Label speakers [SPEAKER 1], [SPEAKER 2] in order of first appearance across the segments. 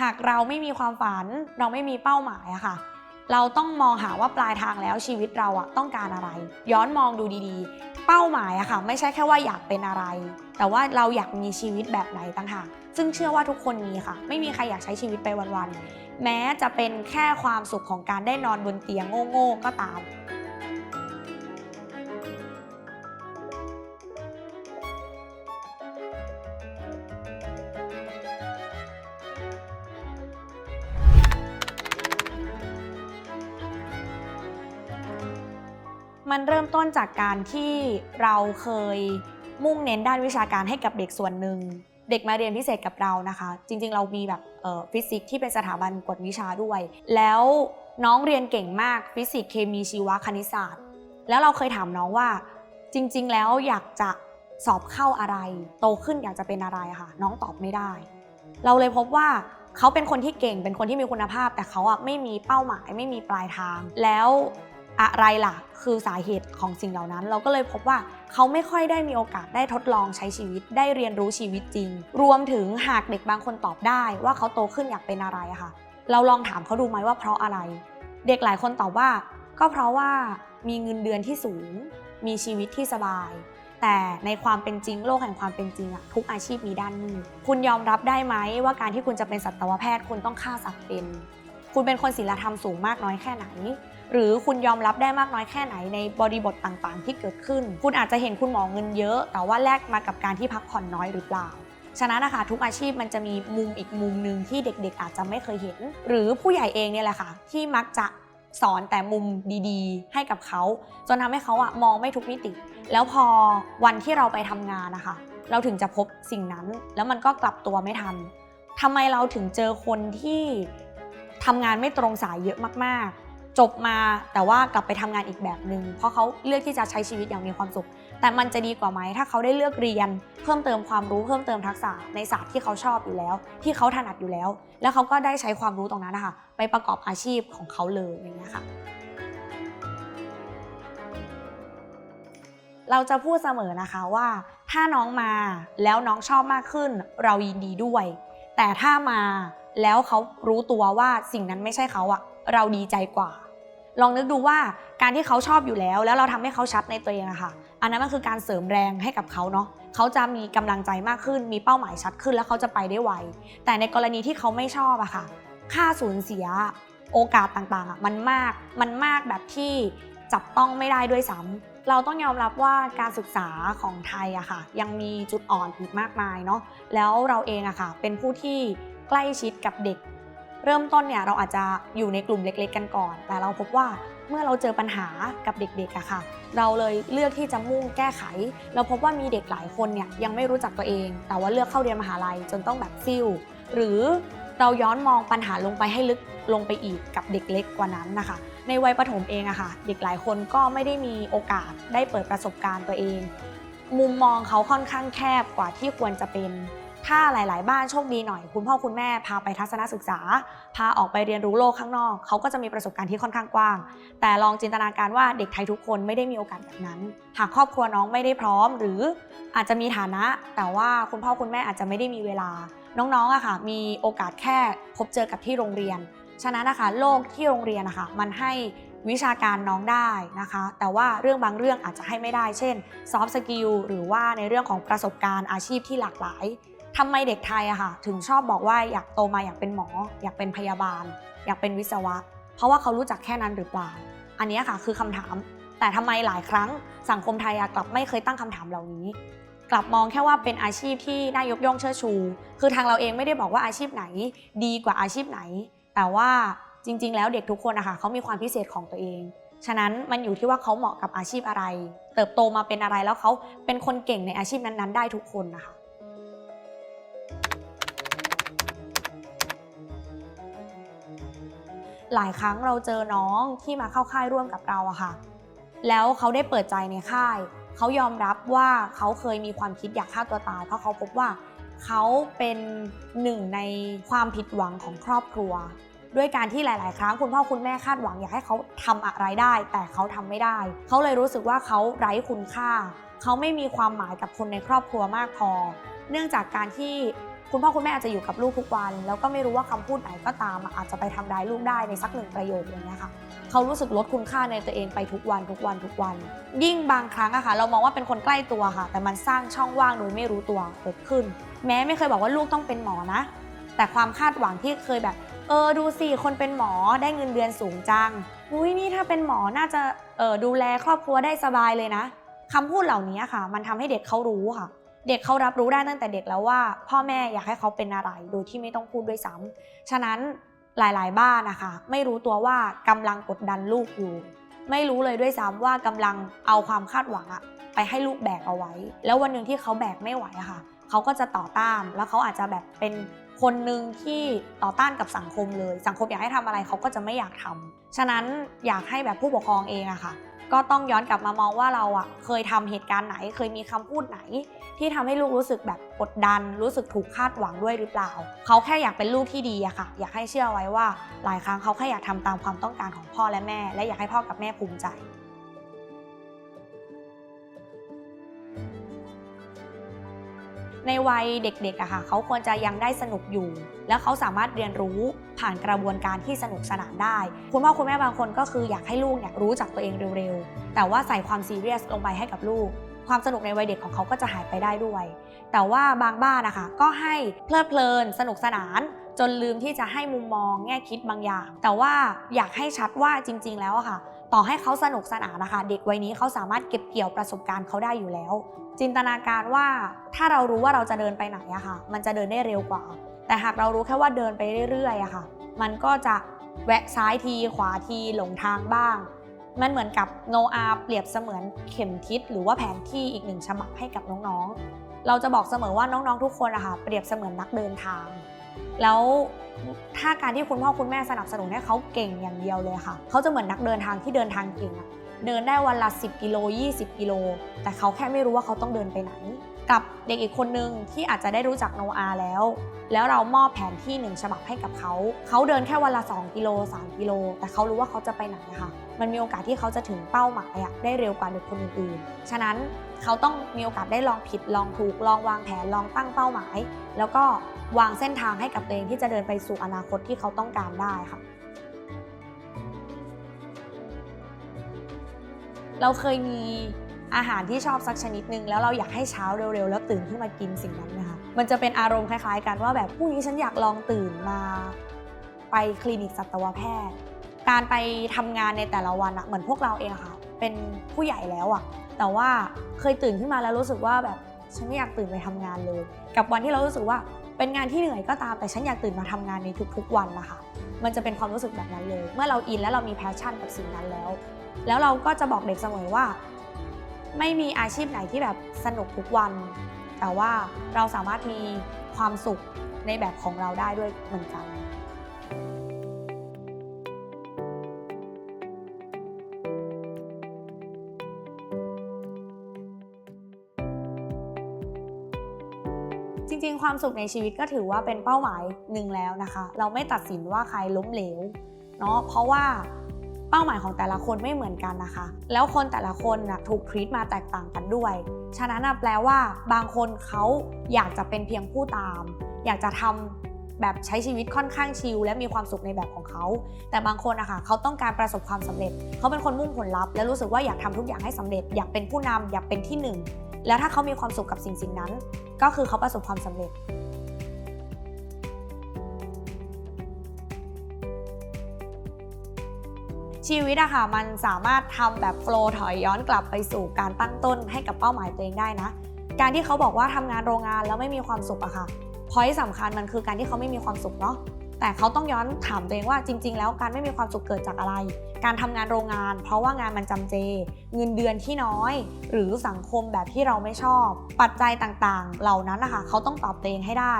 [SPEAKER 1] หากเราไม่มีความฝัน เราไม่มีเป้าหมายอะค่ะ เราต้องมองหาว่าปลายทางแล้วชีวิตเราอะต้องการอะไร ย้อนมองดูดีๆ เป้าหมายอะค่ะ ไม่ใช่แค่ว่าอยากเป็นอะไร แต่ว่าเราอยากมีชีวิตแบบไหนต่างหากซึ่งเชื่อว่าทุกคนมีค่ะ ไม่มีใครอยากใช้ชีวิตไปวันๆแม้จะเป็นแค่ความสุขของการได้นอนบนเตียงโง่ๆก็ตาม มันเริ่มต้นจากการที่เราเคยมุ่งเน้นด้านวิชาการให้กับเด็กส่วนหนึ่ง เด็กมาเรียนพิเศษกับเรานะคะ จริงๆ เรามีแบบฟิสิกส์ที่เป็นสถาบันกวดวิชาด้วย แล้วน้องเรียนเก่งมากฟิสิกส์เคมีชีวะคณิตศาสตร์ แล้วเราเคยถามน้องว่า จริง ๆ แล้วอยากจะสอบเข้าอะไร โตขึ้นอยากจะเป็นอะไรอะค่ะ น้องตอบไม่ได้ เราเลยพบว่าเขาเป็นคนที่เก่งเป็นคนที่มีคุณภาพ แต่เขาอะไม่มีเป้าหมายไม่มีปลายทาง แล้ว อะไรล่ะ คือสาเหตุของสิ่งเหล่านั้น เราก็เลยพบว่าเขาไม่ค่อยได้มีโอกาสได้ทดลองใช้ชีวิตได้เรียนรู้ชีวิตจริง รวมถึงหากเด็กบางคนตอบได้ว่าเขาโตขึ้นอยากเป็นอะไรอะค่ะ เราลองถามเขาดูไหมว่าเพราะอะไร เด็กหลายคนตอบว่า ก็เพราะว่ามีเงินเดือนที่สูง มีชีวิตที่สบาย แต่ในความเป็นจริงโลกแห่งความเป็นจริงอะทุกอาชีพมีด้านมืดคุณยอมรับได้ไหมว่าการที่คุณจะเป็นสัตวแพทย์ คุณต้องฆ่าสัตว์เป็น คุณเป็นคนศีลธรรมสูงมากน้อยแค่ไหน หรือคุณยอมรับได้มากน้อยแค่ไหนในบริบทต่างๆ ที่เกิดขึ้น คุณอาจจะเห็นคุณหมอเงินเยอะ แต่ว่าแลกมากับการที่พักผ่อนน้อยหรือเปล่าฉะนั้นนะคะทุกอาชีพมันจะมีมุมอีกมุมหนึ่งที่เด็กๆ อาจจะไม่เคยเห็น หรือผู้ใหญ่เองเนี่ยแหละค่ะ ที่มักจะสอนแต่มุมดีๆ ให้กับเขาจนทำให้เขาอะมองไม่ทุกมิติ แล้วพอวันที่เราไปทำงานนะคะ เราถึงจะพบสิ่งนั้น แล้วมันก็กลับตัวไม่ทันทำไมเราถึงเจอคนที่ทำงานไม่ตรงสายเยอะมาก จบมาแต่ว่ากลับไปทำงานอีกแบบหนึง่งเพราะเขาเลือกที่จะใช้ชีวิตอย่างมีความสุข แต่มันจะดีกว่าไหมถ้าเขาได้เลือกเรียน เพิ่มเติมความรู้เพิ่มเติมทักษะในศาสตร์ที่เขาชอบอยู่แล้ว ที่เขาถนัดอยู่แล้ว แล้วเขาก็ได้ใช้ความรู้ตรงนั้นนะคะไปประกอบอาชีพของเขาเลยอย่างเงี้ยค่ะเราจะพูดเสมอนะคะว่า ถ้าน้องมาแล้วน้องชอบมากขึ้น เรายินดีด้วย แต่ถ้ามาแล้วเขารู้ตัวว่าสิ่งนั้นไม่ใช่เขาอะเราดีใจกว่า ลองนึกดูว่าการที่เขาชอบอยู่แล้ว แล้วเราทำให้เขาชัดในตัวเองอะค่ะ อันนั้นมันคือการเสริมแรงให้กับเขาเนาะเขาจะมีกำลังใจมากขึ้น มีเป้าหมายชัดขึ้นแล้วเขาจะไปได้ไวแต่ในกรณีที่เขาไม่ชอบอะค่ะ ค่าสูญเสียโอกาสต่างๆอะมันมากมันมากแบบที่จับต้องไม่ได้ด้วยซ้ำเราต้องยอมรับว่าการศึกษาของไทยอะค่ะ ยังมีจุดอ่อนอีกมากมายเนาะแล้วเราเองอะค่ะ เป็นผู้ที่ใกล้ชิดกับเด็ก เริ่มต้นเนี่ยเราอาจจะอยู่ในกลุ่มเล็กๆ กันก่อน แต่เราพบว่าเมื่อเราเจอปัญหากับเด็กๆอะค่ะ เราเลยเลือกที่จะมุ่งแก้ไข เราพบว่ามีเด็กหลายคนเนี่ยยังไม่รู้จักตัวเอง แต่ว่าเลือกเข้าเรียนมหาลัยจนต้องแบบซิ่วหรือเราย้อนมองปัญหาลงไปให้ลึกลงไปอีกกับเด็กเล็กกว่านั้นนะคะ ในวัยประถมเองอะค่ะ เด็กหลายคนก็ไม่ได้มีโอกาสได้เปิดประสบการณ์ตัวเอง มุมมองเขาค่อนข้างแคบกว่าที่ควรจะเป็น ถ้าหลาย ๆ บ้านโชคดีหน่อย คุณพ่อคุณแม่พาไปทัศนศึกษา พาออกไปเรียนรู้โลกข้างนอก เขาก็จะมีประสบการณ์ที่ค่อนข้างกว้าง แต่ลองจินตนาการว่าเด็กไทยทุกคนไม่ได้มีโอกาสแบบนั้น หากครอบครัวน้องไม่ได้พร้อม หรืออาจจะมีฐานะ แต่ว่าคุณพ่อคุณแม่อาจจะไม่ได้มีเวลา น้อง ๆอะค่ะ มีโอกาสแค่พบเจอกับที่โรงเรียน ฉะนั้นนะคะโลกที่โรงเรียนนะคะมันให้วิชาการน้องได้นะคะ แต่ว่าเรื่องบางเรื่องอาจจะให้ไม่ได้ เช่น soft skill หรือว่าในเรื่องของประสบการณ์อาชีพที่หลากหลาย ทำไมเด็กไทยอะค่ะถึงชอบบอกว่าอยากโตมาอยากเป็นหมอ อยากเป็นพยาบาล อยากเป็นวิศวะ เพราะว่าเขารู้จักแค่นั้นหรือเปล่า อันนี้ค่ะคือคำถาม แต่ทำไมหลายครั้งสังคมไทยอะกลับไม่เคยตั้งคำถามเหล่านี้ กลับมองแค่ว่าเป็นอาชีพที่น่ายกย่องเชิดชู คือทางเราเองไม่ได้บอกว่าอาชีพไหน ดีกว่าอาชีพไหน แต่ว่าจริง ๆ แล้วเด็กทุกคนนะคะเขามีความพิเศษของตัวเองฉะนั้นมันอยู่ที่ว่าเขาเหมาะกับอาชีพอะไร เติบโตมาเป็นอะไรแล้วเขาเป็นคนเก่งในอาชีพนั้นๆ ได้ทุกคนนะคะ หลายครั้งเราเจอน้องที่มาเข้าค่ายร่วมกับเราอะค่ะ แล้วเขาได้เปิดใจในค่าย เขายอมรับว่าเขาเคยมีความคิดอยากฆ่าตัวตาย เพราะเขาพบว่าเขาเป็นหนึ่งในความผิดหวังของครอบครัว ด้วยการที่หลาย ๆ ครั้งคุณพ่อคุณแม่คาดหวังอยากให้เขาทำอะไรได้ แต่เขาทำไม่ได้ เขาเลยรู้สึกว่าเขาไร้คุณค่า เขาไม่มีความหมายกับคนในครอบครัวมากพอ เนื่องจากการที่ คุณพ่อคุณแม่อาจจะอยู่กับลูกทุกวัน แล้วก็ไม่รู้ว่าคำพูดไหนก็ตาม อาจจะไปทำร้ายลูกได้ในสักหนึ่งประโยคอย่างเงี้ยค่ะเขารู้สึกลดคุณค่าในตัวเองไปทุกวันทุกวันทุกวัน ยิ่งบางครั้งอะค่ะ เรามองว่าเป็นคนใกล้ตัวค่ะ แต่มันสร้างช่องว่างโดยไม่รู้ตัวเกิดขึ้น แม้ไม่เคยบอกว่าลูกต้องเป็นหมอนะ แต่ความคาดหวังที่เคยแบบ เออดูสิคนเป็นหมอได้เงินเดือนสูงจังอุ้ยนี่ถ้าเป็นหมอน่าจะเออดูแลครอบครัวได้สบายเลยนะคำพูดเหล่านี้ค่ะ มันทำให้เด็กเขารู้ค่ะ เด็กเขารับรู้ได้ตั้งแต่เด็กแล้วว่า พ่อแม่อยากให้เขาเป็นอะไรโดยที่ไม่ต้องพูดด้วยซ้ำฉะนั้นหลายๆ บ้านนะคะ ไม่รู้ตัวว่ากำลังกดดันลูกอยู่ ไม่รู้เลยด้วยซ้ำว่ากำลังเอาความคาดหวังอะไปให้ลูกแบกเอาไว้ แล้ววันหนึ่งที่เขาแบกไม่ไหวอะค่ะเขาก็จะต่อต้านแล้วเขาอาจจะแบบเป็นคนหนึ่งที่ต่อต้านกับสังคมเลย สังคมอยากให้ทำอะไรเขาก็จะไม่อยากทำฉะนั้นอยากให้แบบผู้ปกครองเองอะค่ะ ก็ต้องย้อนกลับมามองว่าเราอะเคยทำเหตุการณ์ไหน เคยมีคำพูดไหน ที่ทำให้ลูกรู้สึกแบบกดดัน รู้สึกถูกคาดหวังด้วยหรือเปล่า เขาแค่อยากเป็นลูกที่ดีอะค่ะ อยากให้เชื่อไว้ว่าหลายครั้งเขาแค่อยากทำตามความต้องการของพ่อและแม่ และอยากให้พ่อกับแม่ภูมิใจ ในวัยเด็กๆอะค่ะเขาควรจะยังได้สนุกอยู่ แล้วเขาสามารถเรียนรู้ผ่านกระบวนการที่สนุกสนานได้ คุณพ่อคุณแม่บางคนก็คืออยากให้ลูกเนี่ยรู้จักตัวเองเร็วๆ แต่ว่าใส่ความซีเรียสลงไปให้กับลูก ความสนุกในวัยเด็กของเขาก็จะหายไปได้ด้วย แต่ว่าบางบ้านนะคะก็ให้เพลิดเพลิน สนุกสนานจนลืมที่จะให้มุมมองแง่คิดบางอย่าง แต่ว่าอยากให้ชัดว่าจริง ๆ แล้วอะค่ะ ต่อให้เขาสนุกสนานนะคะ เด็กวัยนี้เขาสามารถเก็บเกี่ยวประสบการณ์เขาได้อยู่แล้ว จินตนาการว่าถ้าเรารู้ว่าเราจะเดินไปไหนอะค่ะ มันจะเดินได้เร็วกว่า แต่หากเรารู้แค่ว่าเดินไปเรื่อยๆอะค่ะ มันก็จะแวะซ้ายทีขวาทีหลงทางบ้าง มันเหมือนกับโนอาเปรียบเสมือนเข็มทิศหรือว่าแผนที่อีกหนึ่งฉบับให้กับน้องๆ เราจะบอกเสมอว่าน้องๆทุกคนอะค่ะเปรียบเสมือนนักเดินทาง แล้วถ้าการที่คุณพ่อคุณแม่สนับสนุนให้เขาเก่งอย่างเดียวเลยค่ะ เขาจะเหมือนนักเดินทางที่เดินทางเก่งอะเดินได้วันละ 10 กิโล 20 กิโล แต่เขาแค่ไม่รู้ว่าเขาต้องเดินไปไหน กับเด็กอีกคนนึงที่อาจจะได้รู้จักโนอาแล้ว แล้วเรามอบแผนที่หนึ่งฉบับให้กับเขา เขาเดินแค่วันละ 2 กิโล 3 กิโล แต่เขารู้ว่าเขาจะไปไหนค่ะมันมีโอกาสที่เขาจะถึงเป้าหมายอะได้เร็วกว่าเด็กคนอื่นๆ ฉะนั้นเขาต้องมีโอกาสได้ลองผิดลองถูกลองวางแผนลองตั้งเป้าหมาย แล้วก็ วางเส้นทางให้กับตัวเองที่จะเดินไปสู่อนาคตที่เขาต้องการได้ค่ะเราเคยมีอาหารที่ชอบสักชนิดหนึ่งแล้วเราอยากให้เช้าเร็วๆ แล้วตื่นขึ้นมากินสิ่งนั้นนะคะมันจะเป็นอารมณ์คล้ายๆ กันว่าแบบพรุ่งนี้ฉันอยากลองตื่นมา ไปคลินิกสัตวแพทย์ การไปทำงานในแต่ละวันอะเหมือนพวกเราเองค่ะ เป็นผู้ใหญ่แล้วอะแต่ว่าเคยตื่นขึ้นมาแล้วรู้สึกว่าแบบฉันไม่อยากตื่นไปทำงานเลย กับวันที่เรารู้สึกว่า เป็นงานที่เหนื่อยก็ตามแต่ฉันอยากตื่นมาทำงานในทุกๆวันนะคะมันจะเป็นความรู้สึกแบบนั้นเลย เมื่อเราอินแล้วเรามีแพชชั่นกับสิ่งนั้นแล้ว แล้วเราก็จะบอกเด็กเสมอว่า ไม่มีอาชีพไหนที่แบบสนุกทุกวัน แต่ว่าเราสามารถมีความสุขในแบบของเราได้ด้วยเหมือนกัน ความสุขในชีวิตก็ถือว่าเป็นเป้าหมายหนึ่งแล้วนะคะ เราไม่ตัดสินว่าใครล้มเหลวเนาะเพราะว่าเป้าหมายของแต่ละคนไม่เหมือนกันนะคะ แล้วคนแต่ละคนนะถูกทรีตมาแตกต่างกันด้วย ฉะนั้นนะแปลว่าบางคนเขาอยากจะเป็นเพียงผู้ตาม อยากจะทำแบบใช้ชีวิตค่อนข้างชิลและมีความสุขในแบบของเขา แต่บางคนนะคะเขาต้องการประสบความสำเร็จ เขาเป็นคนมุ่งผลลัพธ์และรู้สึกว่าอยากทำทุกอย่างให้สำเร็จ อยากเป็นผู้นำอยากเป็นที่หนึ่ง แล้วถ้าเขามีความสุขกับสิ่งสิ่งนั้น ก็คือเขาประสบความสำเร็จ ชีวิตอะค่ะมันสามารถทำแบบโฟล์ถอยย้อนกลับไปสู่การตั้งต้นให้กับเป้าหมายตัวเองได้นะ การที่เขาบอกว่าทำงานโรงงานแล้วไม่มีความสุขอะค่ะพอยสำคัญมันคือการที่เขาไม่มีความสุขเนาะ แต่เขาต้องย้อนถามตัวเองว่าจริง ๆ แล้วการไม่มีความสุขเกิดจากอะไร การทำงานโรงงาน เพราะว่างานมันจำเจ เงินเดือนที่น้อย หรือสังคมแบบที่เราไม่ชอบ ปัจจัยต่างๆ เหล่านั้นนะคะเขาต้องตอบตัวเองให้ได้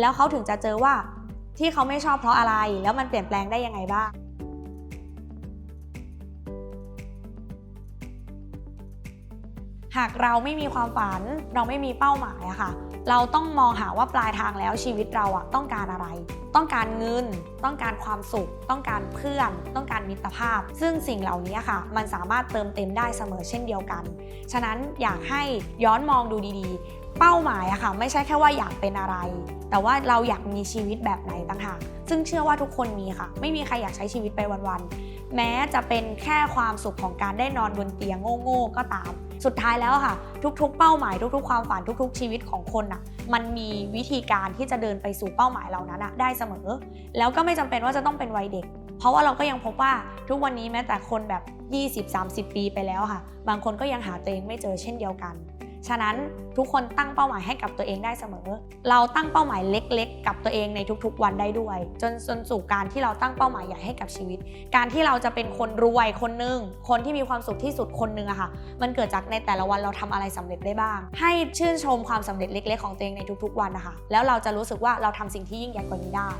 [SPEAKER 1] แล้วเขาถึงจะเจอว่าที่เขาไม่ชอบเพราะอะไร แล้วมันเปลี่ยนแปลงได้ยังไงบ้างหากเราไม่มีความฝันเราไม่มีเป้าหมายอะค่ะ เราต้องมองหาว่าปลายทางแล้วชีวิตเราอะต้องการอะไร ต้องการเงิน ต้องการความสุข ต้องการเพื่อน ต้องการมิตรภาพ ซึ่งสิ่งเหล่านี้ค่ะ มันสามารถเติมเต็มได้เสมอเช่นเดียวกัน ฉะนั้นอยากให้ย้อนมองดูดีๆ เป้าหมายอะค่ะ ไม่ใช่แค่ว่าอยากเป็นอะไร แต่ว่าเราอยากมีชีวิตแบบไหนต่างหากซึ่งเชื่อว่าทุกคนมีค่ะ ไม่มีใครอยากใช้ชีวิตไปวันๆแม้จะเป็นแค่ความสุขของการได้นอนบนเตียงโง่ๆก็ตาม สุดท้ายแล้วค่ะ ทุกๆ เป้าหมายทุก ๆ ความฝันทุก ๆ ชีวิตของคนอะมันมีวิธีการที่จะเดินไปสู่เป้าหมายเหล่านั้นอะได้เสมอ แล้วก็ไม่จำเป็นว่าจะต้องเป็นวัยเด็ก เพราะว่าเราก็ยังพบว่าทุกวันนี้แม้แต่คนแบบ 20-30 ปีไปแล้วค่ะ บางคนก็ยังหาตัวเองไม่เจอเช่นเดียวกัน ฉะนั้นทุกคนตั้งเป้าหมายให้กับตัวเองได้เสมอ เราตั้งเป้าหมายเล็ก ๆ กับตัวเองในทุก ๆ วันได้ด้วย จนจนสู่การที่เราตั้งเป้าหมายใหญ่ให้กับชีวิต การที่เราจะเป็นคนรวยคนหนึ่งคนที่มีความสุขที่สุดคนหนึ่งอะค่ะ มันเกิดจากในแต่ละวันเราทำอะไรสำเร็จได้บ้าง ให้ชื่นชมความสำเร็จเล็ก ๆ ของตัวเองในทุก ๆ วันนะคะแล้วเราจะรู้สึกว่าเราทำสิ่งที่ยิ่งใหญ่กว่านี้ได้